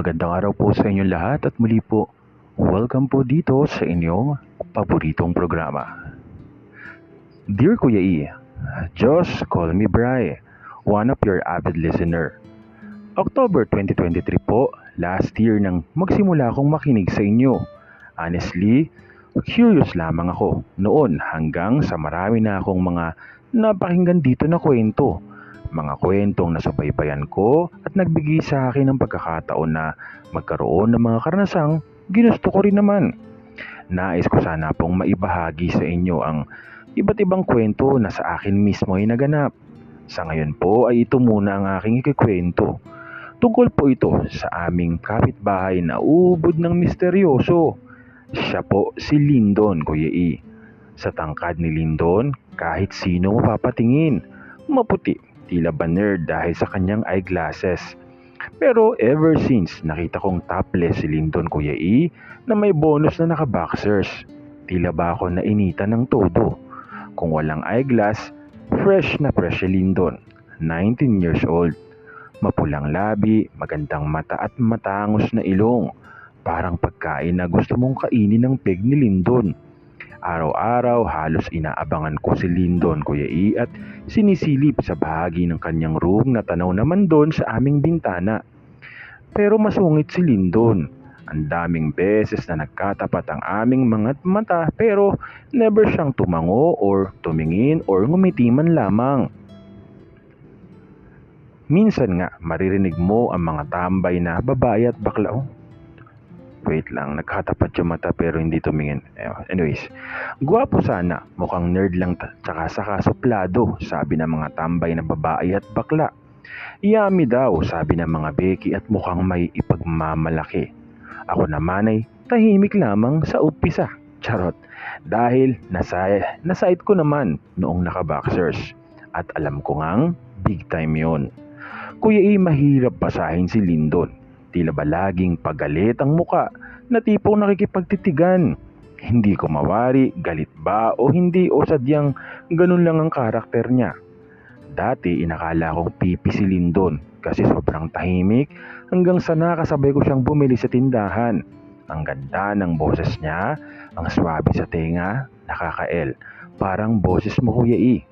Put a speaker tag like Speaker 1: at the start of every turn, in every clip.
Speaker 1: Magandang araw po sa inyong lahat at muli po, welcome po dito sa inyong paboritong programa. Dear Kuya E, just call me Bry, one of your avid listener. October 2023 po, last year nang magsimula akong makinig sa inyo. Honestly, curious lamang ako noon hanggang sa marami na akong mga napakinggan dito na kwento mga kwentong nasubaybayan ko at nagbigay sa akin ng pagkakataon na magkaroon ng mga karanasang ginusto ko rin naman. Nais ko sana pong maibahagi sa inyo ang iba't ibang kwento na sa akin mismo ay naganap. Sa ngayon po ay ito muna ang aking ikikwento. Tungkol po ito sa aming kapitbahay na ubod ng misteryoso. Siya po si Lindon, Kuya E. Sa tangkad ni Lindon, kahit sino mapapatingin. Maputi, tila ba nerd dahil sa kanyang eyeglasses. Pero ever since nakita kong topless si Lindon Kuya E na may bonus na naka-boxers, tila ba ako nainitan ng todo. Kung walang eyeglass, fresh na fresh si Lindon, 19 years old. Mapulang labi, magandang mata at matangos na ilong. Parang pagkain na gusto mong kainin ng peg ni Lindon. Araw-araw halos inaabangan ko si Lindon, Kuya E at sinisilip sa bahagi ng kanyang room na tanaw naman doon sa aming bintana. Pero masungit si Lindon. Ang daming beses na nagkatapat ang aming mga mata pero never siyang tumango or tumingin or ngumiti man lamang. Minsan nga maririnig mo ang mga tambay na babae at bakla. Oh, Wait lang, nagkatapat yung mata pero hindi tumingin. Anyways, guwapo sana, mukhang nerd lang tsaka saka suplado, sabi ng mga tambay na babae at bakla. Yummy daw, sabi ng mga beki at mukhang may ipagmamalaki. Ako naman ay tahimik lamang sa upisa. Charot. Dahil nasa, nasait ko naman noong naka-boxers. At alam ko ngang big time yon. Kuya E, mahirap basahin si Lindon Tila ba laging pagalit ang muka na tipong nakikipagtitigan. Hindi ko mawari, galit ba o hindi o sadyang ganun lang ang karakter niya. Dati inakala kong pipi si Lindon kasi sobrang tahimik hanggang sa nakasabay ko siyang bumili sa tindahan. Ang ganda ng boses niya, ang swabe sa tenga, nakakael. Parang boses mo kuya i.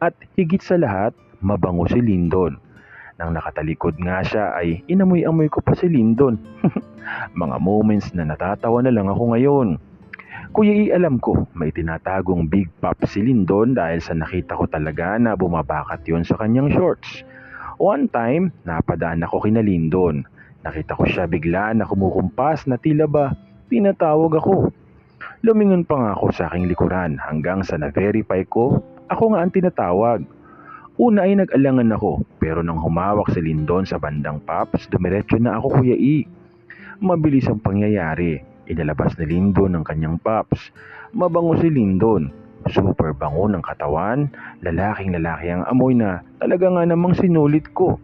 Speaker 1: At higit sa lahat, mabango si Lindon. Nang nakatalikod nga siya ay inamoy-amoy ko pa si Lindon. Mga moments na natatawa na lang ako ngayon. Kuya i alam ko may tinatagong big pop si Lindon dahil sa nakita ko talaga na bumabakat yon sa kanyang shorts. One time, napadaan ako kina Lindon. Nakita ko siya bigla na kumukumpas na tila ba tinatawag ako. Lumingon pa nga ako sa aking likuran hanggang sa na-verify ko ako nga ang tinatawag. Una ay nag-alangan ako, pero nang humawak si Lindon sa bandang Paps, dumiretso na ako Kuya E. Mabilis ang pangyayari. Inalabas ni Lindon ng kanyang Paps. Mabango si Lindon. Super bango ng katawan. Lalaking lalaki ang amoy na talaga nga namang sinulit ko.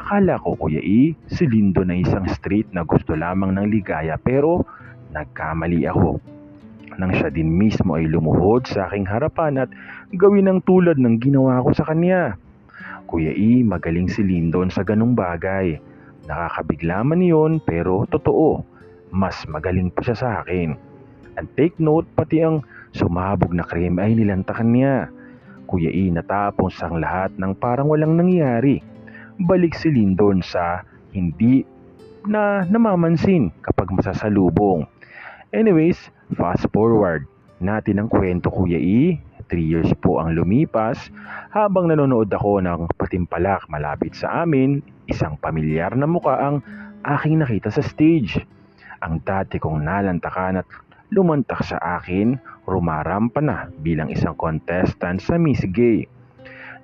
Speaker 1: Akala ko Kuya E, si Lindon ay isang street na gusto lamang ng ligaya pero nagkamali ako nang siya din mismo ay lumuhod sa aking harapan at gawin ang tulad ng ginawa ko sa kanya. Kuya E, magaling si Lindon sa ganong bagay. Nakakabigla man yun pero totoo, mas magaling pa siya sa akin. And take note, pati ang sumabog na krem ay nilantakan niya. Kuya E, natapos ang lahat ng parang walang nangyari. Balik si Lindon sa hindi na namamansin kapag masasalubong. Anyways, fast forward natin ang kwento Kuya E. 3 years po ang lumipas habang nanonood ako ng patimpalak malapit sa amin, isang pamilyar na muka ang aking nakita sa stage. Ang dati kong nalantakan at lumantak sa akin, rumarampa na bilang isang contestant sa Miss Gay.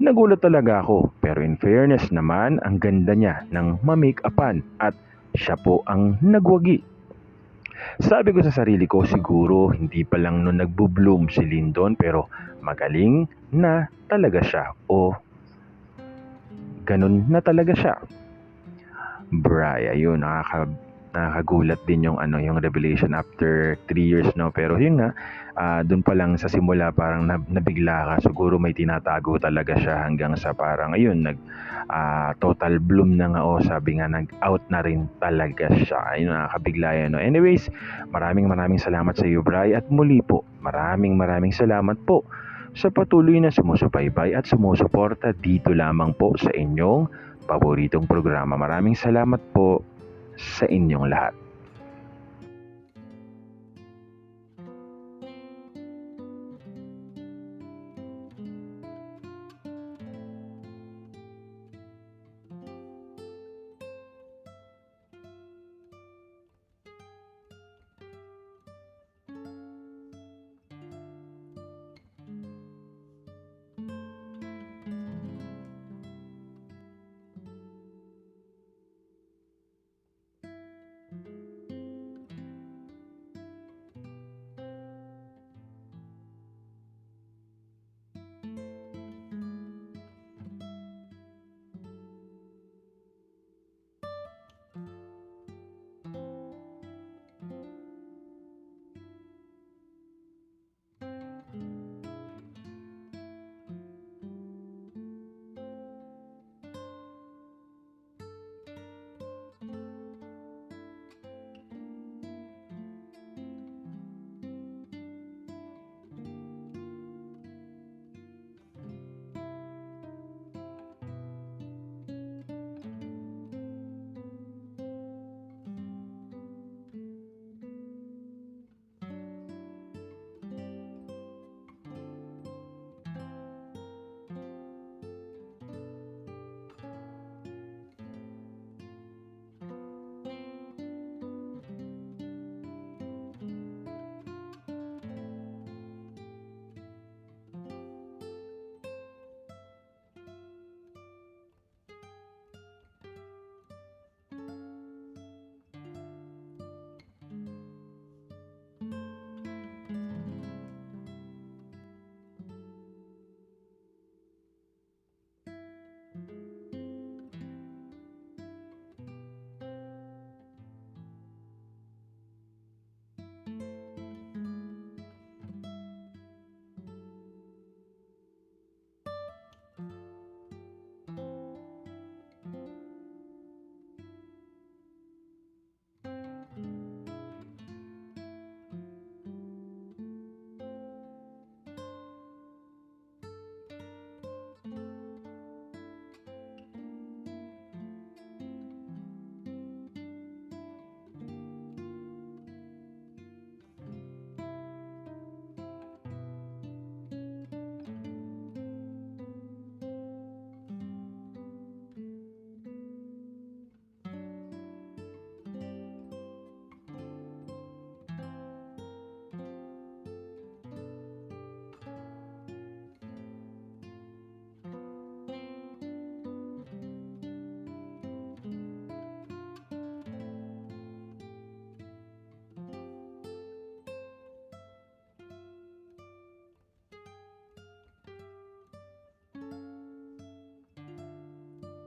Speaker 1: Nagulat talaga ako pero in fairness naman ang ganda niya ng mamake-upan at siya po ang nagwagi sabi ko sa sarili ko siguro hindi pa lang noon nagbo-bloom si Lindon pero magaling na talaga siya o ganun na talaga siya. Bray, ayun, nakaka nakakagulat din yung ano yung revelation after 3 years no? Pero yun nga ah, doon pa lang sa simula parang nab- nabigla ka. Siguro may tinatago talaga siya hanggang sa parang ayun nag ah, total bloom na nga o sabi nga nag out na rin talaga siya. Ayun nakakabigla yan no? Anyways maraming maraming salamat sa iyo Bray. At muli po maraming maraming salamat po sa patuloy na sumusubaybay at sumusuporta dito lamang po sa inyong paboritong programa. Maraming salamat po sa inyong lahat.